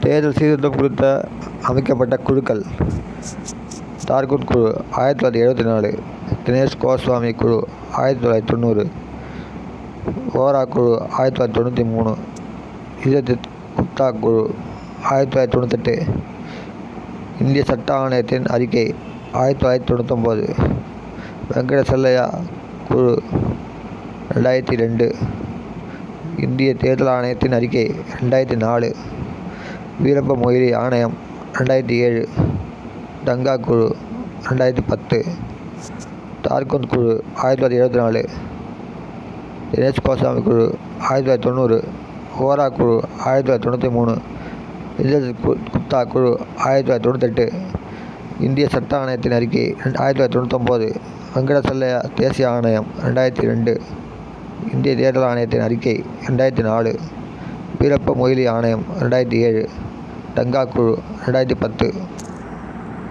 தேர்தல் சீர்திருத்தம் குறித்த அமைக்கப்பட்ட குழுக்கள். தார்குட் குழு ஆயிரத்தி தொள்ளாயிரத்தி எழுபத்தி நாலு தினேஷ் கோஸ்வாமி குழு ஆயிரத்தி தொள்ளாயிரத்தி தொண்ணூறு. ஓரா குழு ஆயிரத்தி தொள்ளாயிரத்தி தொண்ணூற்றி மூணு. இசத்தித் குப்தா குழு ஆயிரத்தி தொள்ளாயிரத்தி தொண்ணூத்தெட்டு. இந்திய சட்ட ஆணையத்தின் அறிக்கை ஆயிரத்தி தொள்ளாயிரத்தி தொண்ணூத்தொம்பது. வெங்கட செல்லையா குழு ரெண்டாயிரத்தி ரெண்டு. இந்திய தேர்தல் ஆணையத்தின் அறிக்கை ரெண்டாயிரத்தி நாலு. வீரப்ப மொய்லி ஆணையம் ரெண்டாயிரத்தி ஏழு. டங்கா குழு ரெண்டாயிரத்தி பத்து. தார்குந்த் குழு ஆயிரத்தி தொள்ளாயிரத்தி எழுபத்தி நாலு. தினேஷ் கோசாமி குழு ஆயிரத்தி தொள்ளாயிரத்தி தொண்ணூறு. ஓரா குழு ஆயிரத்தி தொள்ளாயிரத்தி தொண்ணூற்றி மூணு. இசத் குப்தா குழு ஆயிரத்தி தொள்ளாயிரத்தி தொண்ணூத்தெட்டு. இந்திய சட்ட ஆணையத்தின் அறிக்கை ரெண்டு ஆயிரத்தி தொள்ளாயிரத்தி தொண்ணூத்தொம்பது. வெங்கடசல்லையா தேசிய ஆணையம் ரெண்டாயிரத்தி ரெண்டு. இந்திய தேர்தல் ஆணையத்தின் அறிக்கை ரெண்டாயிரத்தி நாலு. வீரப்ப மொய்லி ஆணையம் ரெண்டாயிரத்தி ஏழு. டங்கா குழு ரெண்டாயிரத்தி பத்து.